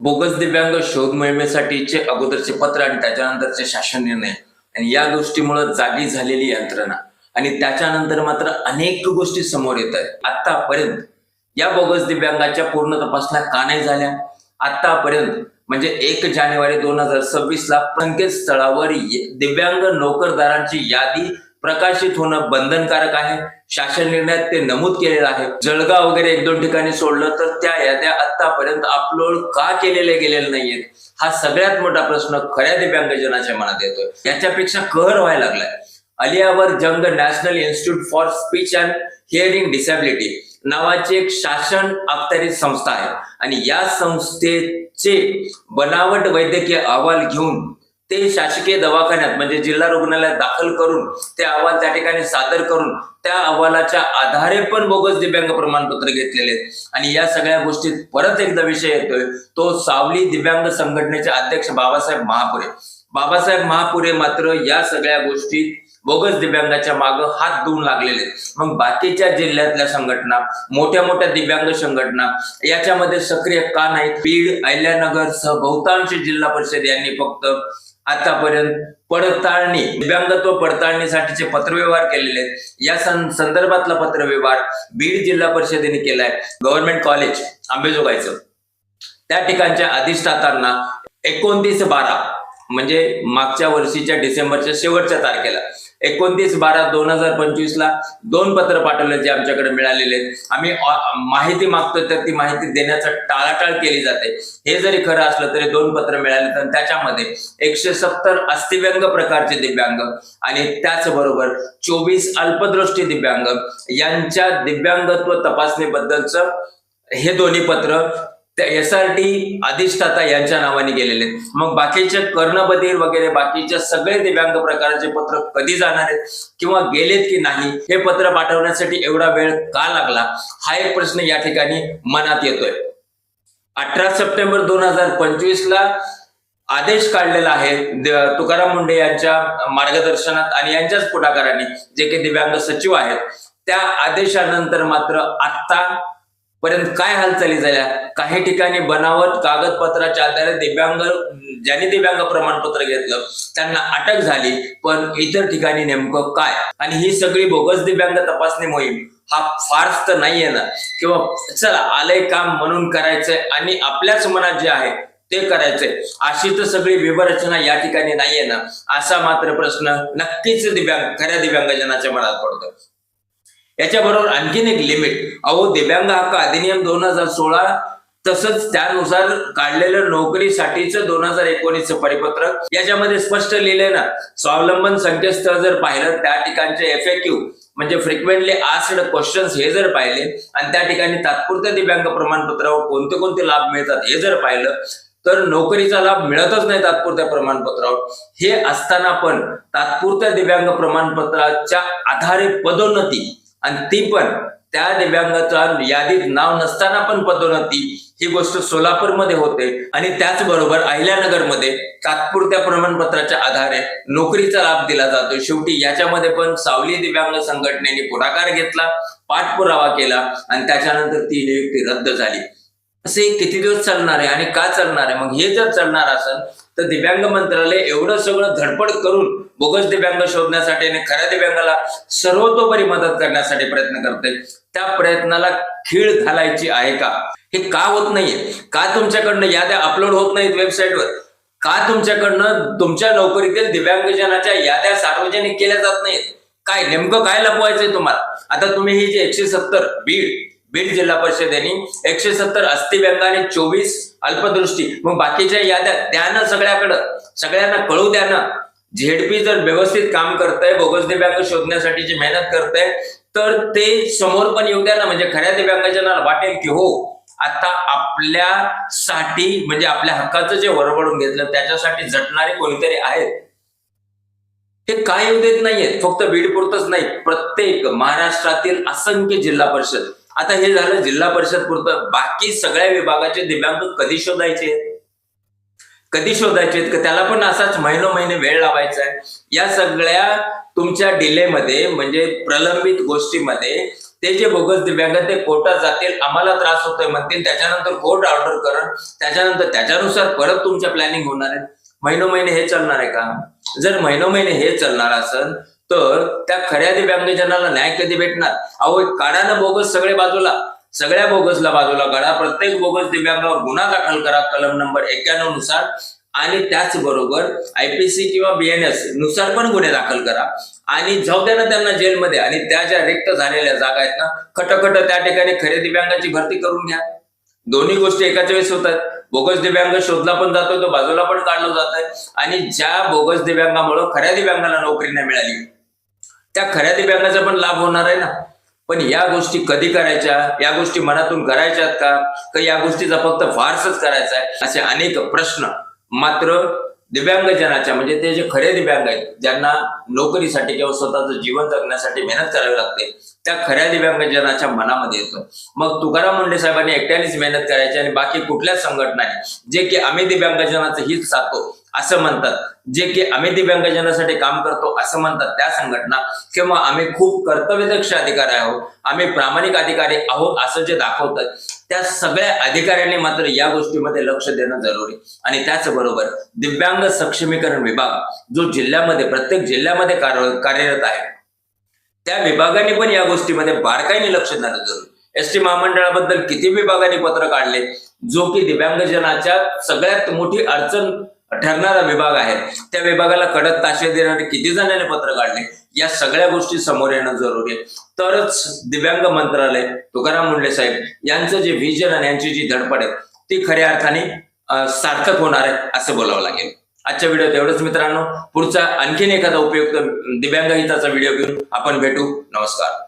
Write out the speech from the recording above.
Bogus दिव्यांग शोध मोहिमेसाठीचे अगोदरचे पत्र आणि त्याच्यानंतरचे शासन निर्णय. आणि या गोष्टीमुळे जागी झालेली यंत्रणा. आणि त्याच्यानंतर मात्र अनेक गोष्टी समोर येत आहेत. आतापर्यंत या बोगस दिव्यांगाच्या पूर्ण तपासण्या का नाही झाल्या? आतापर्यंत म्हणजे एक जानेवारी दोन हजार सव्वीस ला संकेतस्थळावर दिव्यांग नोकरदारांची यादी प्रकाशित होणं बंधनकारक आहे. शासन निर्णयात ते नमूद केलेलं आहे. जळगाव वगैरे एक दोन ठिकाणी सोडलं तर त्या याद्या आतापर्यंत अपलोड का केलेले गेलेले नाहीयेत? हा सगळ्यात मोठा प्रश्न खऱ्या दिव्यांगजनाच्या मनात येतोय. याच्यापेक्षा कहर व्हायला लागलाय. Aliyavar Jung national institute for speech and hearing disability नावाची एक शासन अखत्यारीत संस्था आहे. आणि या संस्थेचे बनावट वैद्यकीय अहवाल घेऊन ते शासकीय दवाखान्यात म्हणजे जिल्हा रुग्णालयात दाखल करून ते अहवाल त्या ठिकाणी सादर करून त्या अहवालाच्या आधारे पण बोगस दिव्यांग प्रमाणपत्र घेतलेले आहेत. आणि या सगळ्या गोष्टीत परत एकदा विषय येतोय तो सावली दिव्यांग संघटनेचे अध्यक्ष बाबासाहेब महापुरे. बाबासाहेब महापुरे मात्र या सगळ्या गोष्टीत बोगस दिव्यांगाच्या मागं हात धुवून लागलेले मग बाकीच्या जिल्ह्यातल्या संघटना मोठ्या मोठ्या दिव्यांग संघटना याच्यामध्ये सक्रिय का नाहीत? बीड अहिल्यानगर सह बहुतांश जिल्हा परिषद यांनी फक्त आतापर्यंत पडताळणी दिव्यांगत्व पडताळणीसाठीचे पत्रव्यवहार केलेले आहेत. या सं- संदर्भातला पत्रव्यवहार बीड जिल्हा परिषदेने केलाय. गव्हर्नमेंट कॉलेज आंबेजोगाईचं. त्या ठिकाणच्या अधिष्ठातांना एकोणतीस बारा म्हणजे मागच्या वर्षीच्या डिसेंबरच्या शेवटच्या तारखेला. एकोणतीस बारा दोन हजार पंचवीस ला दोन पत्र पाठवले जे आमच्याकडे मिळालेले आम्ही माहिती मागतो तर ती माहिती देण्याचा टाळाटाळ केली जाते. हे जरी खरं असलं तरी दोन पत्र मिळाले तर त्याच्यामध्ये एकशे सत्तर अस्थिव्यंग प्रकारचे दिव्यांग आणि त्याचबरोबर चोवीस अल्पदृष्टी दिव्यांग यांच्या दिव्यांगत्व तपासणीबद्दलचं हे दोन्ही पत्र एस आर टी अधिष्ठाता यांच्या नावाने गेलेले आहेत. मग बाकीचे कर्णबधीर वगैरे बाकीच्या सगळे दिव्यांग प्रकारचे पत्र कधी जाणार आहेत? किंवा गेलेत की नाही? हे पत्र पाठवण्यासाठी एवढा वेळ का लागला? हा एक प्रश्न या ठिकाणी मनात येतोय. अठरा सप्टेंबर दोन हजार पंचवीस ला आदेश काढलेला आहे तुकाराम मुंडे यांच्या मार्गदर्शनात आणि यांच्याच पुढाकाराने जे काही दिव्यांग सचिव आहेत त्या आदेशानंतर मात्र आता पर्यंत काय हालचाली झाल्या? काही ठिकाणी बनावट कागदपत्राच्या आधारे दिव्यांग ज्यांनी दिव्यांग प्रमाणपत्र घेतलं त्यांना अटक झाली पण इतर ठिकाणी नेमकं काय? आणि ही सगळी बोगस दिव्यांग तपासणी मोहीम हा फारच तर नाहीये ना? किंवा चला आलंय काम म्हणून करायचंय आणि आपल्याच मनात जे आहे ते करायचंय. अशी तर सगळी विवरचना या ठिकाणी नाहीये ना? असा मात्र प्रश्न नक्कीच दिव्यांग खऱ्या दिव्यांगजनाच्या मनात पडतो. याच्याबरोबर आणखीन एक लिमिट अहो दिव्यांग हक्क अधिनियम दोन हजार सोळा तसंच त्यानुसार काढलेलं नोकरीसाठीचं दोन हजार एकोणीसचं परिपत्रक याच्यामध्ये स्पष्ट लिहिलंय ना स्वावलंबन संकेतस्थळ जर पाहिलं त्या ठिकाणचे एफ म्हणजे फ्रिक्वेंटली आस्ड क्वेश्चन्स हे जर पाहिले आणि त्या ठिकाणी तात्पुरत्या दिव्यांग प्रमाणपत्रावर कोणते कोणते लाभ मिळतात हे जर पाहिलं तर नोकरीचा लाभ मिळतच नाही तात्पुरत्या प्रमाणपत्रावर. हे असताना पण तात्पुरत्या दिव्यांग प्रमाणपत्राच्या आधारे पदोन्नती आणि ती पण त्या दिव्यांगाच्या यादीत नाव नसताना पण पदोन्नती ही गोष्ट सोलापूरमध्ये होते. आणि त्याचबरोबर अहिल्यानगरमध्ये तात्पुरत्या प्रमाणपत्राच्या आधारे नोकरीचा लाभ दिला जातो. शेवटी याच्यामध्ये पण सावली दिव्यांग संघटनेने पुढाकार घेतला पाठपुरावा केला आणि त्याच्यानंतर ती नियुक्ती रद्द झाली. असे किती दिवस चालणार आहे आणि का चालणार आहे? मग हे जर चालणार असेल तर दिव्यांग मंत्रालय एवढं सगळं धडपड करून बोगस दिव्यांग शोधण्यासाठी आणि खऱ्या दिव्यांगाला सर्वतोपरी मदत करण्यासाठी प्रयत्न करते त्या प्रयत्नाला खीळ घालायची आहे का? हे का होत नाहीये? का तुमच्याकडनं याद्या अपलोड होत नाहीत वेबसाईटवर का तुमच्याकडनं तुमच्या नोकरीतील दिव्यांगजनाच्या याद्या सार्वजनिक केल्या जात नाहीत? काय नेमकं काय लपवायचंय तुम्हाला? आता तुम्ही ही जे एकशे सत्तर बीड बीड जिल्हा परिषदेने एकशे सत्तर अस्थिव्यंगाने आणि चोवीस अल्पदृष्टी. मग बाकीच्या याद्या द्या ना सगळ्याकडं. सगळ्यांना कळू द्या ना. झेडपी जर व्यवस्थित काम करतंय बोगस दिव्यांग शोधण्यासाठीची मेहनत करतंय तर ते समोर पण येऊ द्या ना. म्हणजे खऱ्या दिव्यांगजनाला वाटेल की हो आता आपल्यासाठी म्हणजे आपल्या हक्काचं जे वरवडून घेतलं त्याच्यासाठी झटणारे कोणीतरी आहेत. हे काय येऊ देत नाहीयेत. फक्त बीड पुरतच नाही प्रत्येक महाराष्ट्रातील असंख्य जिल्हा परिषद. आता हे झालं जिल्हा परिषद पुरतं. बाकी सगळ्या विभागाचे दिव्यांग कधी शोधायचे? कधी शोधायचे? त्याला पण असाच महिनो महिने वेळ लावायचा आहे. या सगळ्या तुमच्या डिलेमध्ये म्हणजे प्रलंबित गोष्टीमध्ये ते जे बोगस दिव्यांग ते कोर्टात जातील आम्हाला त्रास होतोय म्हणतील त्याच्यानंतर कोर्ट ऑर्डर करण त्याच्यानंतर त्याच्यानुसार परत तुमच्या प्लॅनिंग होणार आहे. महिनो महिने हे चालणार आहे का? जर महिनो महिने हे चालणार असेल तर त्या खऱ्या दिव्यांगजनाला न्याय कधी भेटणार? अहो काढानं बोगस सगळे बाजूला सगळ्या बोगसला बाजूला काढा. प्रत्येक बोगस दिव्यांगावर गुन्हा दाखल करा कलम नंबर एक्क्याण्णवनुसार. आणि त्याचबरोबर आयपीसी किंवा बीएनएसनुसार पण गुन्हे दाखल करा. आणि जाऊ द्या ना त्यांना जेलमध्ये. आणि त्या ज्या रिक्त झालेल्या जागा आहेत ना खटखट त्या ठिकाणी खरे दिव्यांगाची भरती करून घ्या. दोन्ही गोष्टी एकाच वेळेस होतात. बोगस दिव्यांग शोधला पण जातोय तो बाजूला पण काढला जात आणि ज्या बोगस दिव्यांगामुळे खऱ्या दिव्यांगाला नोकरी नाही मिळाली त्या खऱ्या दिव्यांगाचा पण लाभ होणार आहे ना. पण या गोष्टी कधी करायच्या? या गोष्टी मनातून करायच्यात का? का या गोष्टीचा फक्त फारसच करायचा आहे? असे अनेक प्रश्न मात्र दिव्यांगजनाच्या म्हणजे ते जे खरे दिव्यांग आहेत ज्यांना नोकरीसाठी किंवा स्वतःचं जीवन जगण्यासाठी मेहनत करावी लागते त्या खऱ्या दिव्यांगजनाच्या मनामध्ये येतो. मग तुकाराम मुंडे साहेबांनी एकट्यानेच मेहनत करायची आणि बाकी कुठल्याच संघटनाने जे की आम्ही दिव्यांगजनाचं हित साधतो असं म्हणतात. जे की आम्ही दिव्यांगजनासाठी काम करतो असं म्हणतात त्या संघटना. किंवा आम्ही खूप कर्तव्यदक्ष अधिकारी आहोत आम्ही प्रामाणिक अधिकारी आहोत असं जे दाखवतात त्या सगळ्या अधिकाऱ्यांनी मात्र या गोष्टीमध्ये लक्ष देणं जरुरी. आणि त्याचबरोबर दिव्यांग सक्षमीकरण विभाग जो जिल्ह्यामध्ये प्रत्येक जिल्ह्यामध्ये कार्य- कार्यरत आहे त्या विभागाने पण या गोष्टीमध्ये बारकाईने लक्ष देणं जरुरी. एस टी महामंडळाबद्दल किती विभागाने पत्र काढले जो की दिव्यांगजनाच्या सगळ्यात मोठी अडचण ठरणारा विभाग आहे. त्या विभागाला कडक ताशे देणारे किती जणांनी पत्र काढले? या सगळ्या गोष्टी समोर येणं जरुरी आहे. तरच दिव्यांग मंत्रालय तुकाराम मुंडे साहेब यांचं जे व्हिजन आणि यांची जी धडपड आहे ती खऱ्या अर्थाने सार्थक होणार आहे असं बोलावं लागेल. आजच्या व्हिडिओत एवढंच मित्रांनो. पुढचा आणखीन एखादा उपयुक्त दिव्यांग हिताचा व्हिडिओ घेऊन आपण भेटू. नमस्कार.